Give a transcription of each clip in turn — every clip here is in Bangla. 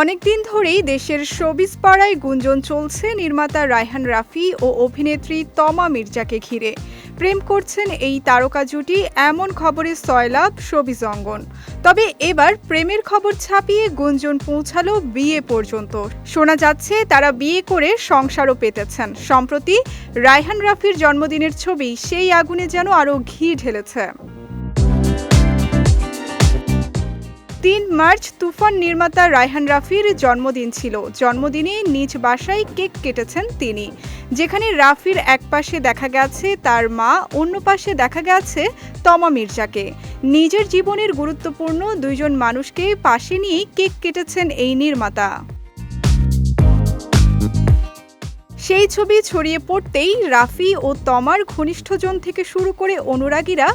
অনেকদিন ধরেই দেশের শোবিজ পাড়ায় গুঞ্জন চলছে নির্মাতা রায়হান রাফি ও অভিনেত্রী তমা মির্জাকে ঘিরে। প্রেম করছেন এই তারকা জুটি এমন খবরে সয়লাভ শোবিজ অঙ্গন। তবে এবার প্রেমের খবর ছাপিয়ে গুঞ্জন পৌঁছালো বিয়ে পর্যন্ত। শোনা যাচ্ছে তারা বিয়ে করে সংসারও পেতেছেন। সম্প্রতি রায়হান রাফির জন্মদিনের ছবি সেই আগুনে যেন আরও ঘি ঢেলেছে। তিন মার্চ তুফান নির্মাতা রায়হান রাফির জন্মদিন ছিল। জন্মদিনে নিজ বাসায় কেক কেটেছেন তিনি। যেখানে রাফির এক পাশে দেখা গেছে তার মা, অন্য পাশে দেখা গেছে তমা মির্জাকে। নিজের জীবনের গুরুত্বপূর্ণ দুইজন মানুষকে পাশে নিয়ে কেক কেটেছেন এই নির্মাতা। সেই ছবি ছড়িয়ে পড়তেই রাফি ও তমার ঘনিষ্ঠজন থেকে শুরু করে অনুরাগীরা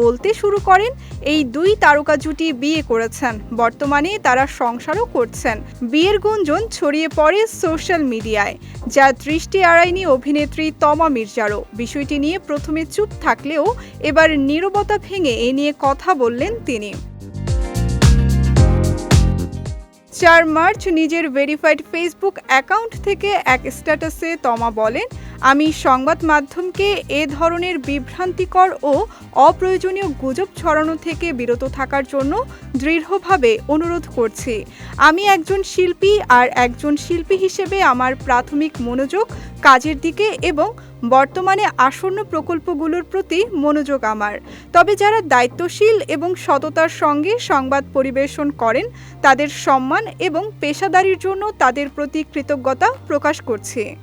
বলতে শুরু করেন, এই দুই তারকা জুটি বিয়ে করেছেন। বর্তমানে তারা সংসারও করছেন। বিয়ের গুঞ্জন ছড়িয়ে পড়ে সোশ্যাল মিডিয়ায় যা দৃষ্টি এড়ায়নি অভিনেত্রী তমা মির্জারও। বিষয়টি নিয়ে প্রথমে চুপ থাকলেও এবার নীরবতা ভেঙে এ নিয়ে কথা বললেন তিনি। চার মার্চ নিজের ভেরিফাইড ফেসবুক অ্যাকাউন্ট থেকে এক স্ট্যাটাসে তমা বলেন, আমি সংবাদ মাধ্যমকে এ ধরনের বিভ্রান্তিকর ও অপ্রয়োজনীয় গুজব ছড়ানো থেকে বিরত থাকার জন্য দৃঢ়ভাবে অনুরোধ করছি। আমি একজন শিল্পী আর একজন শিল্পী হিসেবে আমার প্রাথমিক মনোযোগ কাজের দিকে এবং বর্তমানে আসন্ন প্রকল্পগুলোর প্রতি মনোযোগ আমার। তবে যারা দায়িত্বশীল এবং সততার সঙ্গে সংবাদ পরিবেশন করেন, তাদের সম্মান এবং পেশাদারির জন্য তাদের প্রতি কৃতজ্ঞতা প্রকাশ করছি।